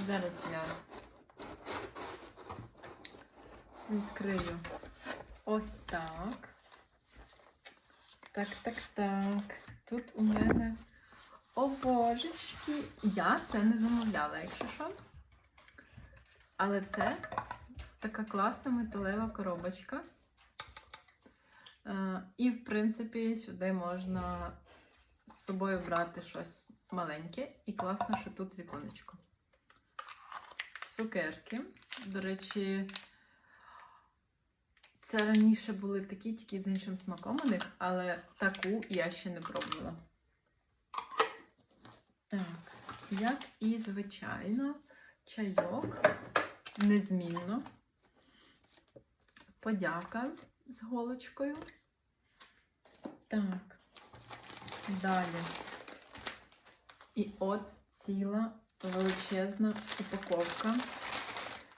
Зараз я відкрию ось так. Так, так, так. Тут у мене о божечки. Я це не замовляла, якщо що. Але це така класна металева коробочка. Е, І, в принципі, сюди можна з собою брати щось маленьке. І класно, що тут віконечко. Цукерки. До речі, це раніше були такі, тільки з іншим смаком у них, але таку я ще не пробувала. Так, як і звичайно, чайок незмінно. Подяка з голочкою. Так, далі. І от ціла величезна упаковка.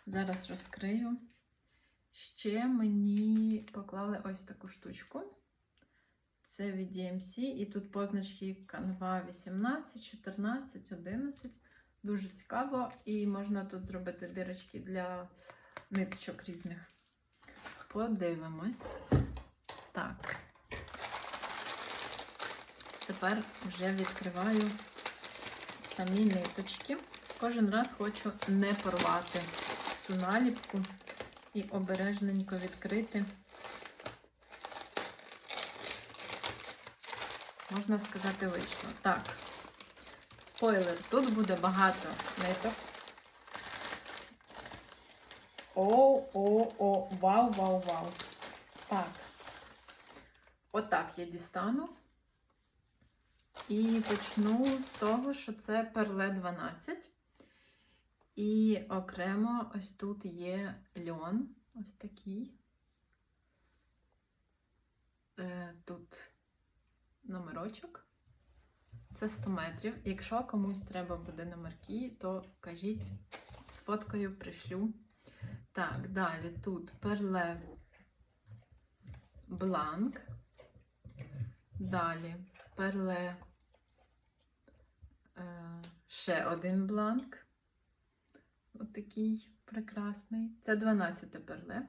Зараз розкрию. Ще мені поклали ось таку штучку. Це від DMC, і тут позначки Canva 18, 14, 11. Дуже цікаво, і можна тут зробити дирочки для ниточок різних. Подивимось. Так. Тепер вже відкриваю самі ниточки. Кожен раз хочу не порвати цю наліпку і обережненько відкрити. Можна сказати, вийшло. Так, спойлер, тут буде багато ниток. О, о, о, вау, вау, вау. Так. Отак я дістану. І почну з того, що це перле 12. І окремо ось тут є льон. Ось такий. Е, Тут номерочок. Це 100 метрів. Якщо комусь треба буде номерки, то кажіть, сфоткаю, пришлю. Так, далі тут перле бланк. Далі перле ще один бланк. Отакий прекрасний. Це 12 перле.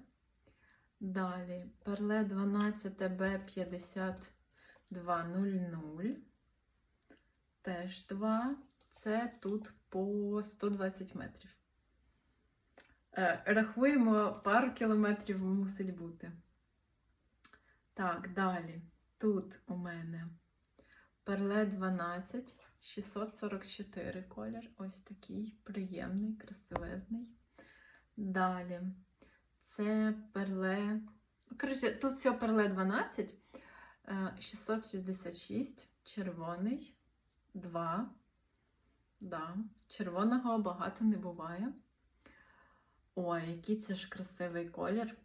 Далі перле 12 Б5200. Теж 2. Це тут по 120 метрів. Е, Рахуємо, пару кілометрів мусить бути. Так, далі. Тут у мене перле 12, 644 колір. Ось такий приємний, красивезний. Далі. Це перле. Коротше, тут все перле 12, е, 666, червоний, 2. Да. Червоного багато не буває. Ой, який це ж красивий колір.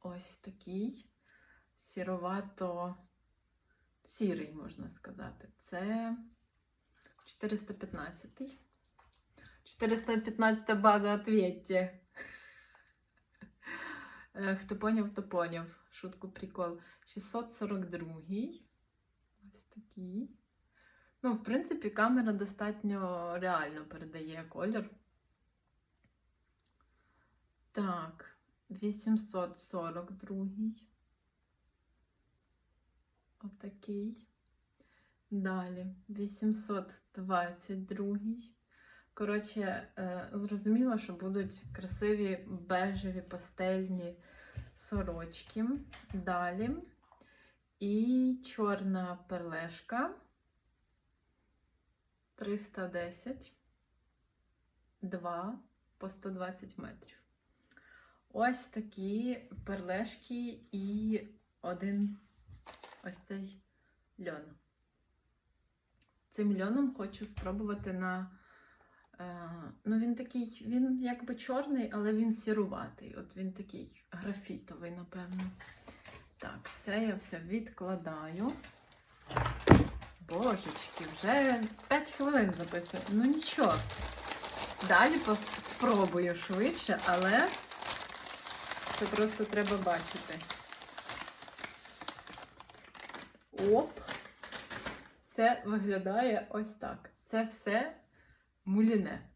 Ось такий сіровато сірий, можна сказати. Це 415-й. 415 база, ответьте. Е, Хто поняв, то поняв. Шутку прикол. 642-й. Ось такий. Ну, в принципі, камера достатньо реально передає колір. Так, 842. Отакий. Далі 822. Коротше, е, зрозуміло, що будуть красиві бежеві пастельні сорочки. Далі. І чорна перлешка. 310. 2 по 120 метрів. Ось такі перлешки і один ось цей льон. Цим льоном хочу спробувати на. Е, ну, він такий, він якби чорний, але він сіруватий. От він такий графітовий, напевно. Так, це я все відкладаю. Божечки, вже 5 хвилин записую. Ну нічого. Далі спробую швидше, але це просто треба бачити. Оп! Це виглядає ось так. Це все муліне.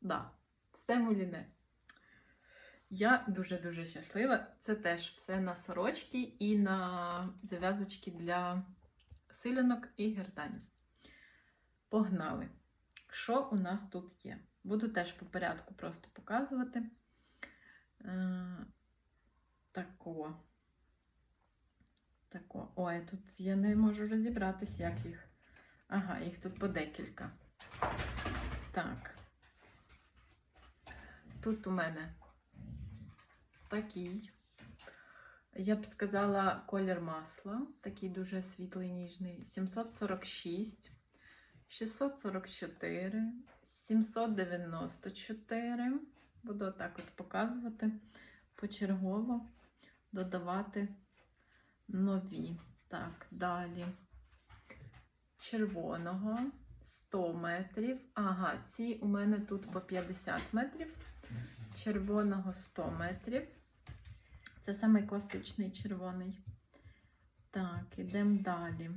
Да, все муліне. Я дуже-дуже щаслива. Це теж все на сорочки і на зав'язочки для силянок і герданів. Погнали! Що у нас тут є? Буду теж по порядку просто показувати. Е, тако. Ой, тут я не можу розібратись, як їх. Ага, їх тут по декілька. Так. Тут у мене такий. Я б сказала колір масла, такий дуже світлий ніжний. 746, 644, 794. Буду отак от показувати почергово, додавати нові. Так, далі. Червоного 100 метрів. Ага, ці у мене тут по 50 метрів. Червоного 100 метрів. Це самий класичний червоний. Так, ідемо далі.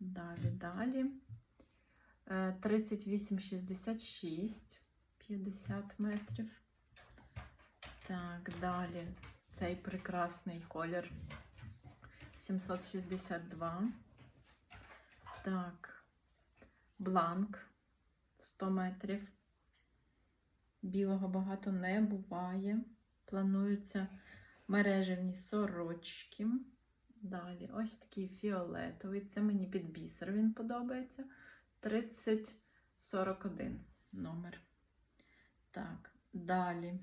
Далі, далі. Е, 38,66, 50 метрів. Так, далі цей прекрасний колір 762. Так, бланк 100 метрів. Білого багато не буває. Плануються мережевні сорочки. Далі ось такий фіолетовий. Це мені під бісер він подобається. 3041 номер. Так, далі.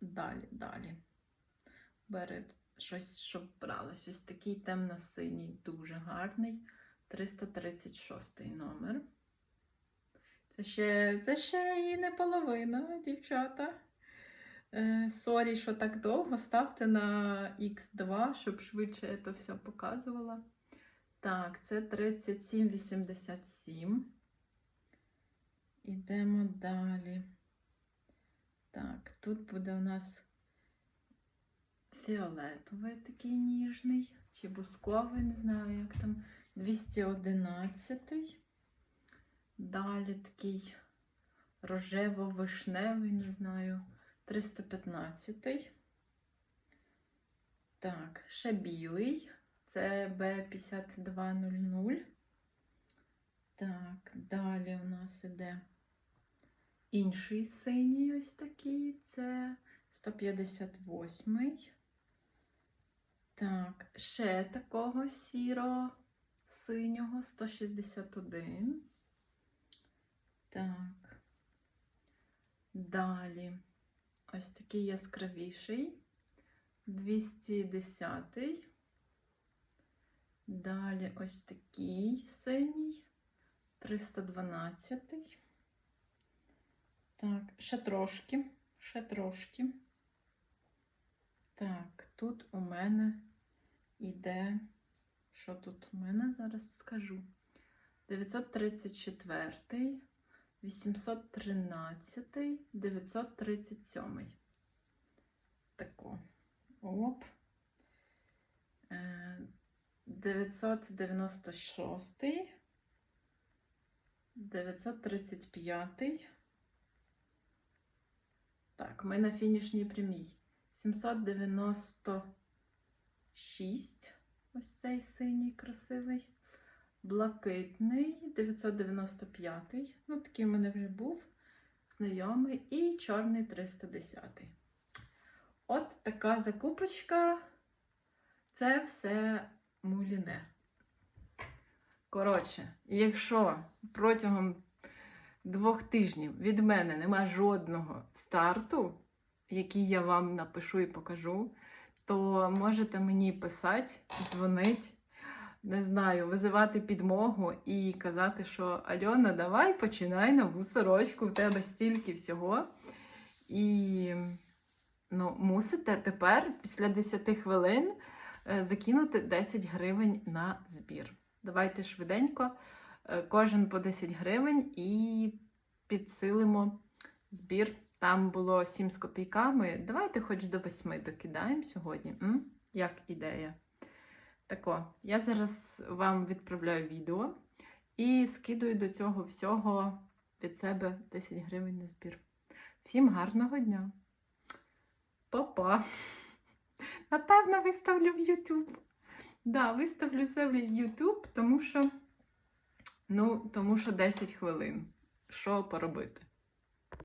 Далі, далі. Бери щось, щоб бралось. Ось такий темно-синій, дуже гарний. 336 номер. Це ще, це ще і не половина, дівчата. Е, Сорі, що так довго. Ставте на Х2, щоб швидше це все показувала. Так, це 37,87. Ідемо далі. Так, тут буде у нас фіолетовий такий ніжний, чи бусковий, не знаю, як там. 211. Далі такий рожево-вишневий, не знаю, 315. Так, ще білий. Це B5200. Так, далі у нас іде інший синій ось такий. Це 158. Так, ще такого сіро синього 161. Так. Далі ось такий яскравіший 210. Далі ось такий синій 312. Так, ще трошки, ще трошки. Так, тут у мене іде. Що тут у мене зараз скажу? 934, 813, 937. Тако. Оп. Е, 996, 935. Так, ми на фінішній прямій. 796. Ось цей синій красивий. Блакитний 995. Ну, такий в мене вже був знайомий. І чорний 310. От така закупочка. Це все муліне. Коротше, якщо протягом двох тижнів від мене нема жодного старту, який я вам напишу і покажу, то можете мені писати, дзвонити, не знаю, визивати підмогу і казати, що Альона, давай починай нову сорочку, в тебе стільки всього. І ну, мусите тепер, після 10 хвилин, е, закинути 10 гривень на збір. Давайте швиденько, е, кожен по 10 гривень і підсилимо збір. Там було 7 з копійками. Давайте хоч до 8 докидаємо сьогодні. М? Як ідея? Тако, я зараз вам відправляю відео і скидую до цього всього від себе 10 гривень на збір. Всім гарного дня! Па-па! Напевно, виставлю в YouTube. Да, виставлю це в YouTube, тому що, ну, тому що 10 хвилин. Що поробити?